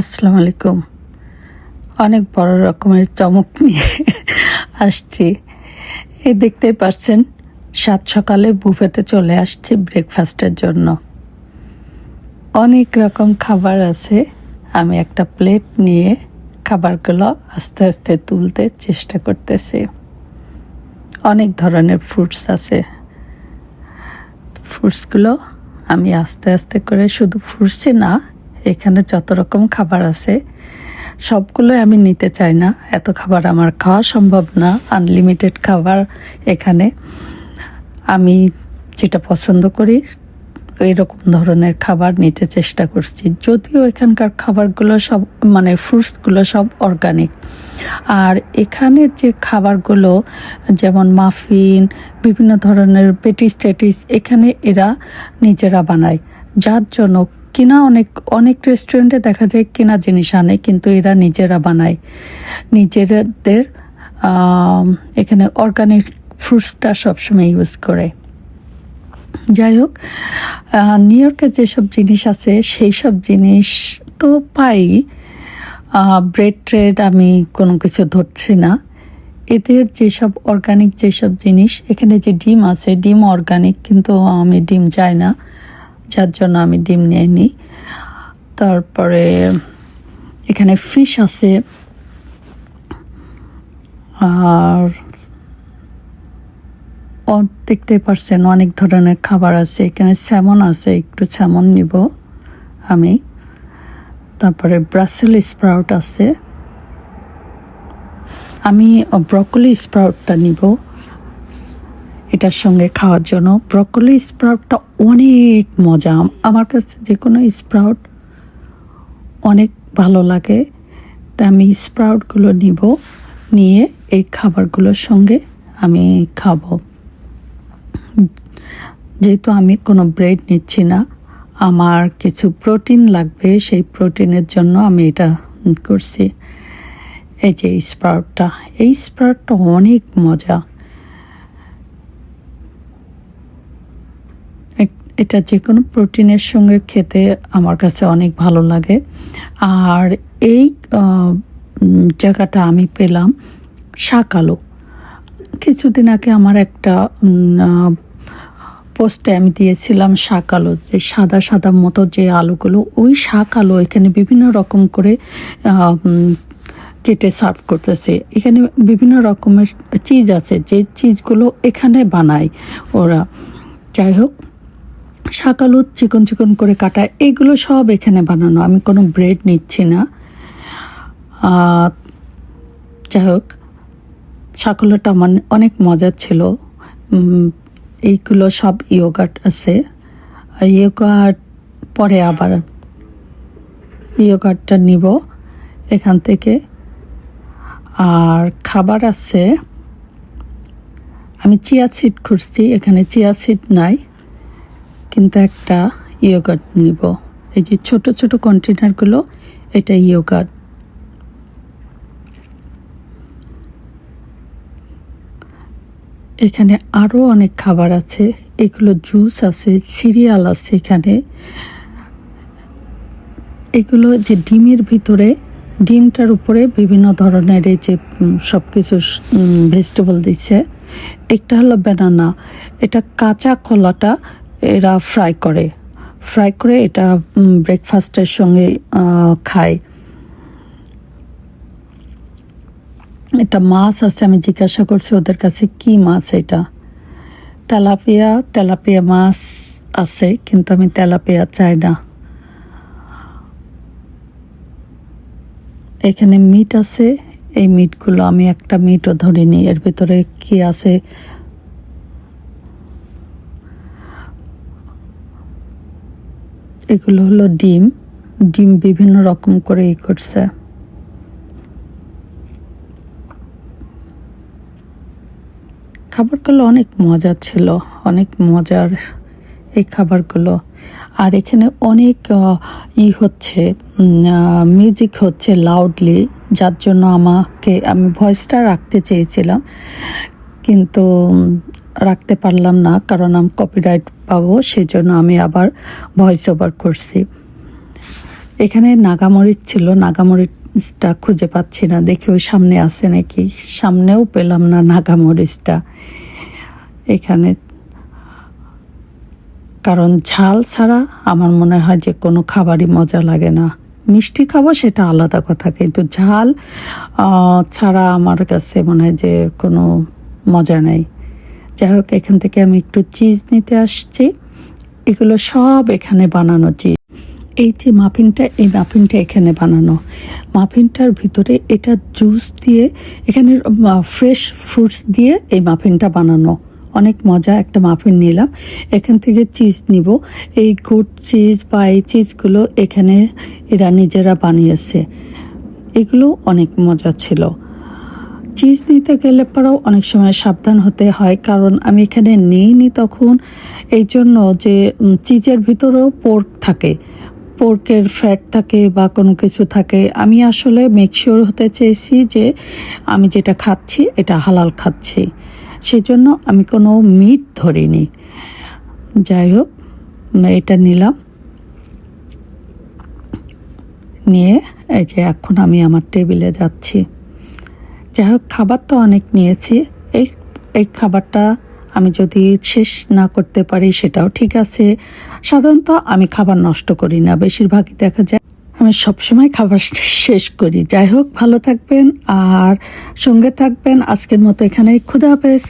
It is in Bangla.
আসসালামু আলাইকুম। অনেক বড় রকমের চমক নিয়ে আসছি। এই দেখতেই পাচ্ছেন সাত সকালে বুফেতে চলে আসছি ব্রেকফাস্টের জন্য। অনেক রকম খাবার আছে। আমি একটা প্লেট নিয়ে খাবারগুলো আস্তে আস্তে তুলতে চেষ্টা করতেছি। অনেক ধরনের ফ্রুটস আছে। ফ্রুটসগুলো আমি আস্তে আস্তে করে শুধু ফ্রুটসই না এখানে যত রকম খাবার আছে সবগুলোই আমি নিতে চাই না। এত খাবার আমার খাওয়া সম্ভব না। আনলিমিটেড খাবার এখানে আমি যেটা পছন্দ করি, এরকম ধরনের খাবার নিতে চেষ্টা করছি। যদিও এখানকার খাবারগুলো সব মানে ফ্রুটসগুলো সব অর্গানিক আর এখানে যে খাবারগুলো, যেমন মাফিন বিভিন্ন ধরনের পেটিস টেটিস এখানে এরা নিজেরা বানায়। যার জন্য কিনা অনেক অনেক রেস্টুরেন্টে দেখা যায় কিনা জিনিস আনে, কিন্তু এরা নিজেরা বানায়। নিজেদের এখানে অর্গানিক ফ্রুটসটা সবসময় ইউজ করে। যাই হোক নিউ ইয়র্কে যেসব জিনিস আছে সেই সব জিনিস তো পাই। ব্রেড ট্রেড আমি কোনো কিছু ধরছি না। এদের যেসব অর্গানিক যেসব জিনিস, এখানে যে ডিম আছে, ডিম অর্গানিক কিন্তু আমি ডিম চাই না। যার জন্য আমি ডিম নিয়ে নিই। তারপরে এখানে ফিশ আছে। আর দেখতে পারছেন অনেক ধরনের খাবার আছে। এখানে স্যামন আছে, একটু স্যামন নিব আমি। তারপরে ব্রাসেল স্প্রাউট আছে। আমি ব্রকলি স্প্রাউটটা নিব। এটার সঙ্গে খাওয়ার জন্য ব্রকলি স্প্রাউটটা অনেক মজা। আমার কাছে যে কোনো স্প্রাউট অনেক ভালো লাগে। তা আমি স্প্রাউটগুলো নিব, নিয়ে এই খাবারগুলোর সঙ্গে আমি খাব। যেহেতু আমি কোনো ব্রেড নিচ্ছি না, আমার কিছু প্রোটিন লাগবে, সেই প্রোটিনের জন্য আমি এটা করছি। এই যে স্প্রাউটটা, এই স্প্রাউটটা অনেক মজা এ- এটা যে কোনো প্রোটিনের সঙ্গে খেতে আমার কাছে অনেক ভালো লাগে। আর এই জায়গাটা আমি পেলাম শাকালো কিছুদিন আগে আমার একটা পোস্টে আমি দিয়েছিলাম শাক আলু, যে সাদা সাদা মতো যে আলুগুলো, ওই শাক আলু এখানে বিভিন্ন রকম করে কেটে সার্ভ করতেছে। এখানে বিভিন্ন রকমের চিজ আছে, যে চিজগুলো এখানে বানায় ওরা। যাই হোক শাক আলু চিকন চিকন করে কাটা, এগুলো সব এখানে বানানো। আমি কোনো ব্রেড নিচ্ছি না। যাই হোক শাকলাটা আমার অনেক মজার ছিল। এইগুলো সব ইয়োগার্ট আছে। ইয়োগার্ট পরে আবার ইয়োগার্টটা নিব এখান থেকে। আর খাবার আছে। আমি চিয়া সিড খুঁজছি, এখানে চিয়া সিড নাই। কিন্তু একটা ইয়োগার্ট নিব। এই যে ছোট ছোট কন্টেনারগুলো এটা ইয়োগার্ট এখানে আরও অনেক খাবার আছে। এগুলো জুস আছে সিরিয়াল আছে এখানে। এগুলো যে ডিমের ভিতরে, ডিমটার উপরে বিভিন্ন ধরনের এই যে সব কিছু ভেজিটেবল দিচ্ছে। একটা হলো ব্যানানা এটা কাঁচা কলাটা এরা ফ্রাই করে। ফ্রাই করে এটা ব্রেকফাস্টের সঙ্গে খায়। এটা মাছ আছে, আমি জিজ্ঞাসা করছি, ওদের কাছে কি মাছ এটা? তেলাপিয়া তেলাপিয়া মাছ আছে, কিন্তু আমি তেলাপিয়া চাই না। এখানে মিট আছে, এই মিটগুলো আমি একটা মিটও ধরিনি, এর ভিতরে কি আছে? এগুলো হলো ডিম। ডিম বিভিন্ন রকম করে ই করছে। খাবারগুলো অনেক মজা ছিল, অনেক মজার এই খাবারগুলো। আর এখানে অনেক ই হচ্ছে মিউজিক হচ্ছে লাউডলি যার জন্য আমাকে, আমি ভয়েসটা রাখতে চেয়েছিলাম। কিন্তু রাখতে পারলাম না, কারণ আমি কপিরাইট পাবো সেই জন্য আমি আবার ভয়েস ওভার করছি। এখানে নাগামরিচ ছিল, নাগামরিচটা খুঁজে পাচ্ছি না, দেখি ওই সামনে আছে নাকি। সামনেও পেলাম না নাগামরিচটা। এখানে কারণ ঝাল ছাড়া আমার মনে হয় যে কোনো খাবারই মজা লাগে না। মিষ্টি খাব সেটা আলাদা কথা, কিন্তু ঝাল ছাড়া আমার কাছে মনে হয় যে কোনো মজা নেই। যাই হোক, এখান থেকে আমি একটু চিজ নিতে আসছি। এগুলো সব এখানে বানানো চিজ এই যে মাফিনটা, এই মাফিনটা এখানে বানানো। মাফিনটার ভিতরে এটা জুস দিয়ে, এখানে ফ্রেশ ফ্রুটস দিয়ে এই মাফিনটা বানানো। অনেক মজা একটা মাফিন নিলাম। এখান থেকে চিজ নিব। এই গুড চিজ বা এই চিজগুলো এখানে এরা নিজেরা বানিয়েছে। এগুলো অনেক মজা ছিল। চিজ নিতে গেলে পরেও অনেক সময় সাবধান হতে হয়, কারণ আমি এখানে নিইনি তখন। এই জন্য যে চিজের ভিতরেও পোর্ক থাকে। পোর্কের ফ্যাট থাকে বা কোনো কিছু থাকে। আমি আসলে মেকশিওর হতে চেয়েছি যে, আমি যেটা খাচ্ছি এটা হালাল খাচ্ছি। সেই জন্য আমি কোনো মিট ধরিনি। যাই হোক এটা নিলাম। নিয়ে এই যে এখন আমি আমার টেবিলে যাচ্ছি। যাই হোক, খাবার তো অনেক নিয়েছি। এই এই খাবারটা আমি যদি শেষ না করতে পারি সেটাও ঠিক আছে। সাধারণত আমি খাবার নষ্ট করি না, বেশিরভাগই দেখা যায় আমি সবসময় খাবার শেষ করি। যাই হোক, ভালো থাকবেন আর সঙ্গে থাকবেন। আজকের মতো এখানেই। খুদা হাফেজ।